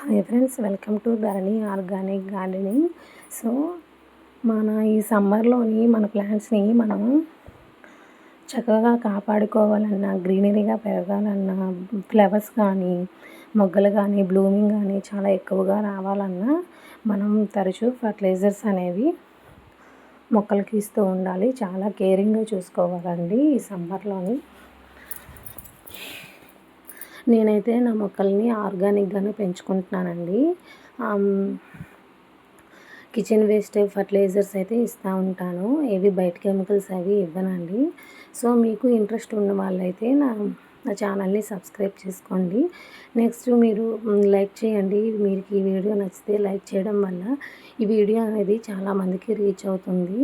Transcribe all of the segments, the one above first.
Hi friends welcome to Dharani organic gardening so మన ఈ సమ్మర్లోని మన ప్లాంట్స్ని మనం చక్కగా కాపాడుకోవాలన్నా గ్రీనరీగా పెరగాలన్నా ఫ్లవర్స్ కానీ మొగ్గలు కానీ బ్లూమింగ్ కానీ చాలా ఎక్కువగా రావాలన్నా మనం తరచూ ఫర్టిలైజర్స్ అనేవి మొక్కలకి ఇస్తూ ఉండాలి. చాలా కేరింగ్గా చూసుకోవాలండి ఈ సమ్మర్లోని నేనైతే నా మొక్కల్ని ఆర్గానిక్గానే పెంచుకుంటున్నానండి. కిచెన్ వేస్ట్ ఫర్టిలైజర్స్ అయితే ఇస్తూ ఉంటాను. ఏవి బయట కెమికల్స్ అవి ఇవ్వనండి. సో మీకు ఇంట్రెస్ట్ ఉన్న వాళ్ళైతే నా నా ఛానల్ని సబ్స్క్రైబ్ చేసుకోండి. నెక్స్ట్ మీరు లైక్ చేయండి. మీకు ఈ వీడియో నచ్చితే లైక్ చేయడం వల్ల ఈ వీడియో అనేది చాలామందికి రీచ్ అవుతుంది.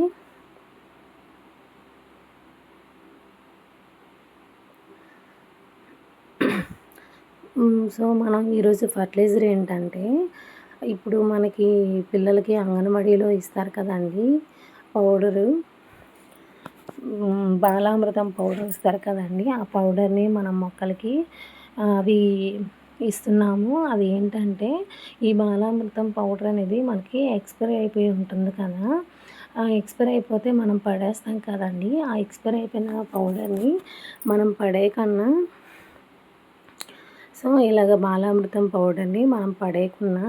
సో మనం ఈరోజు ఫర్టిలైజర్ ఏంటంటే ఇప్పుడు మనకి పిల్లలకి అంగన్వాడీలో ఇస్తారు కదండి పౌడరు. బాలామృతం పౌడర్ ఇస్తారు కదండి ఆ పౌడర్ని మనం మొక్కలకి అవి ఇస్తున్నాము. అది ఏంటంటే ఈ బాలామృతం పౌడర్ అనేది మనకి ఎక్స్పైర్ అయిపోయి ఉంటుంది కదా. ఆ ఎక్స్పైర్ అయిపోతే మనం పడేస్తాం కదండి. ఆ ఎక్స్పైర్ అయిపోయిన పౌడర్ని మనం పడే కన్నా సో ఇలాగ బాలామృతం పౌడర్ని మనం పడేయకుండా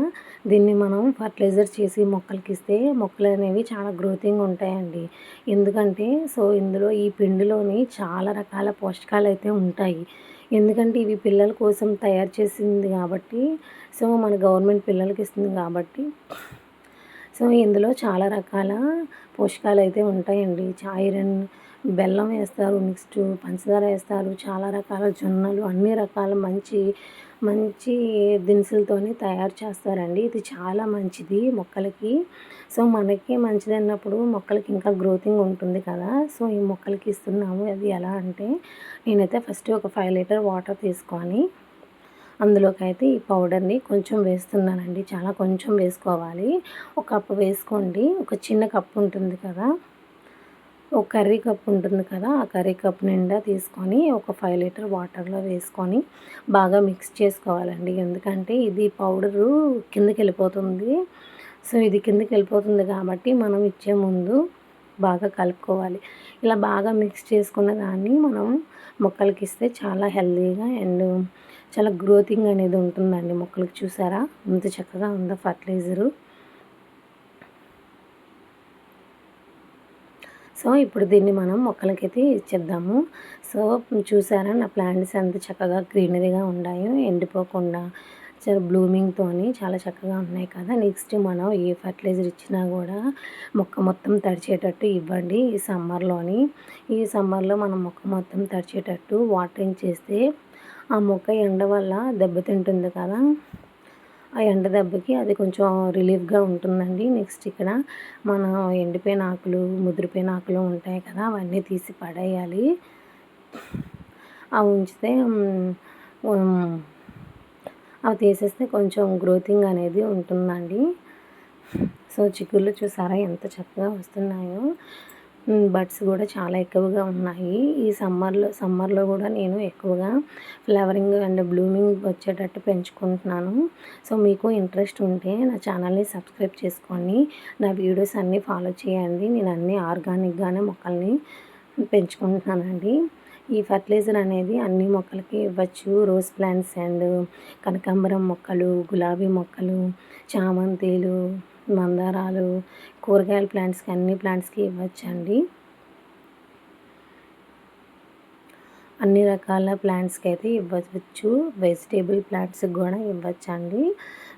దీన్ని మనం ఫర్టిలైజర్ చేసి మొక్కలకి ఇస్తే మొక్కలు అనేవి చాలా గ్రోతింగ్ ఉంటాయండి. ఎందుకంటే సో ఇందులో ఈ పిండిలోని చాలా రకాల పోషకాలు అయితే ఉంటాయి. ఎందుకంటే ఇవి పిల్లల కోసం తయారు చేసింది కాబట్టి సో మన గవర్నమెంట్ పిల్లలకి ఇస్తుంది కాబట్టి సో ఇందులో చాలా రకాల పోషకాలు అయితే ఉంటాయండి. ఐరన్ బెల్లం వేస్తారు నెక్స్ట్ పంచదార వేస్తారు చాలా రకాల జొన్నలు అన్ని రకాల మంచి మంచి దినుసులతోనే తయారు చేస్తారండి. ఇది చాలా మంచిది మొక్కలకి. సో మనకి మంచిది అన్నప్పుడు మొక్కలకి ఇంకా గ్రోతింగ్ ఉంటుంది కదా. సో ఈ మొక్కలకి ఇస్తున్నాము. అది ఎలా అంటే నేనైతే ఫస్ట్ ఒక ఫైవ్ లీటర్ వాటర్ తీసుకొని అందులోకి అయితే ఈ పౌడర్ని కొంచెం వేస్తున్నానండి. చాలా కొంచెం వేసుకోవాలి. ఒక కప్పు వేసుకోండి. ఒక చిన్న కప్పు ఉంటుంది కదా. ఒక కర్రీ కప్ ఉంటుంది కదా ఆ కర్రీ కప్ నిండా తీసుకొని ఒక ఫైవ్ లీటర్ వాటర్లో వేసుకొని బాగా మిక్స్ చేసుకోవాలండి. ఎందుకంటే ఇది పౌడరు కిందకి వెళ్ళిపోతుంది. సో ఇది కిందకి వెళ్ళిపోతుంది కాబట్టి మనం ఇచ్చే ముందు బాగా కలుపుకోవాలి. ఇలా బాగా మిక్స్ చేసుకున్న దాన్ని మనం మొక్కలకి ఇస్తే చాలా హెల్తీగా అండ్ చాలా గ్రోతింగ్ అనేది ఉంటుందండి మొక్కలకి. చూసారా? ఇంత చక్కగా ఉందో ఫర్టిలైజరు. సో ఇప్పుడు దీన్ని మనం మొక్కలకైతే ఇచ్చేద్దాము. సో చూసారా నా ప్లాంట్స్ ఎంత చక్కగా గ్రీనరీగా ఉన్నాయో ఎండిపోకుండా చాలా బ్లూమింగ్తోని చాలా చక్కగా ఉన్నాయి కదా. నెక్స్ట్ మనం ఏ ఫర్టిలైజర్ ఇచ్చినా కూడా మొక్క మొత్తం తడిచేటట్టు ఇవ్వండి. ఈ సమ్మర్లోని ఈ సమ్మర్లో మనం మొక్క మొత్తం తడిచేటట్టు వాటరింగ్ చేస్తే ఆ మొక్క ఎండ వల్ల దెబ్బతింటుంది కదా. ఆ ఎండ దెబ్బకి అది కొంచెం రిలీఫ్గా ఉంటుందండి. నెక్స్ట్ ఇక్కడ మన ఎండిపోయిన ఆకులు ముదిరిపోయిన ఆకులు ఉంటాయి కదా అవన్నీ తీసి పడేయాలి. అవి ఉంచితే అవి తీసేస్తే కొంచెం గ్రోతింగ్ అనేది ఉంటుందండి. సో చిక్కుళ్ళు చూసారా ఎంత చక్కగా వస్తున్నాయో. బడ్స్ కూడా చాలా ఎక్కువగా ఉన్నాయి. ఈ సమ్మర్లో సమ్మర్లో కూడా నేను ఎక్కువగా ఫ్లవరింగ్ అండ్ బ్లూమింగ్ వచ్చేటట్టు పెంచుకుంటున్నాను. సో మీకు ఇంట్రెస్ట్ ఉంటే నా ఛానల్ని సబ్స్క్రైబ్ చేసుకొని నా వీడియోస్ అన్నీ ఫాలో చేయండి. నేను అన్నీ ఆర్గానిక్గానే మొక్కల్ని పెంచుకుంటున్నానండి. ఈ ఫర్టిలైజర్ అనేది అన్ని మొక్కలకి ఇవ్వచ్చు. రోజ్ ప్లాంట్స్ అండ్ కనకాంబరం మొక్కలు గులాబీ మొక్కలు చామంతిలు మందారాలు కూరగాయల ప్లాంట్స్కి అన్ని ప్లాంట్స్కి ఇవ్వచ్చండి. అన్ని రకాల ప్లాంట్స్కి అయితే ఇవ్వచ్చు వెజిటేబుల్ ప్లాంట్స్కి కూడా ఇవ్వచ్చండి.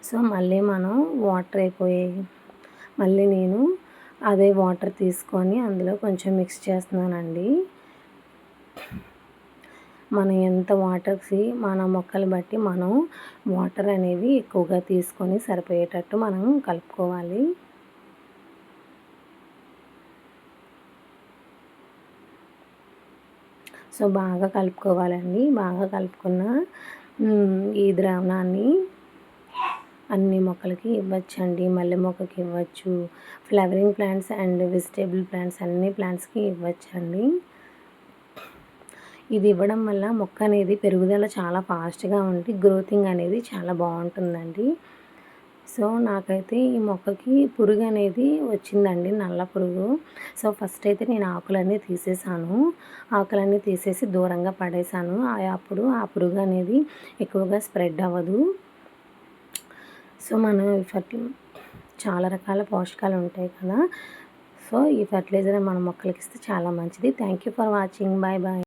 సో మళ్ళీ మనం వాటర్ అయిపోయాయి మళ్ళీ నేను అదే వాటర్ తీసుకొని అందులో కొంచెం మిక్స్ చేస్తున్నానండి. మనం ఎంత వాటర్కి మన మొక్కలు బట్టి మనం వాటర్ అనేది ఎక్కువగా తీసుకొని సరిపోయేటట్టు మనం కలుపుకోవాలి. సో బాగా కలుపుకోవాలండి. బాగా కలుపుకున్న ఈ ద్రావణాన్ని అన్ని మొక్కలకి ఇవ్వచ్చండి. మల్లె మొక్కకి ఇవ్వచ్చు flowering plants and vegetable plants అన్ని ప్లాంట్స్కి ఇవ్వచ్చండి. ఇది ఇవ్వడం వల్ల మొక్క అనేది పెరుగుదల చాలా ఫాస్ట్గా ఉండి గ్రోతింగ్ అనేది చాలా బాగుంటుందండి. సో నాకైతే ఈ మొక్కకి పురుగు అనేది వచ్చిందండి నల్ల పురుగు. సో ఫస్ట్ అయితే నేను ఆకులన్నీ తీసేసాను. ఆకులన్నీ తీసేసి దూరంగా పడేసాను. అప్పుడు ఆ పురుగు అనేది ఎక్కువగా స్ప్రెడ్ అవ్వదు. సో మనం ఫర్టి చాలా రకాల పోషకాలు ఉంటాయి కదా. సో ఈ ఫర్టిలైజర్ మన మొక్కలకి ఇస్తే చాలా మంచిది. Thank you for watching. Bye bye.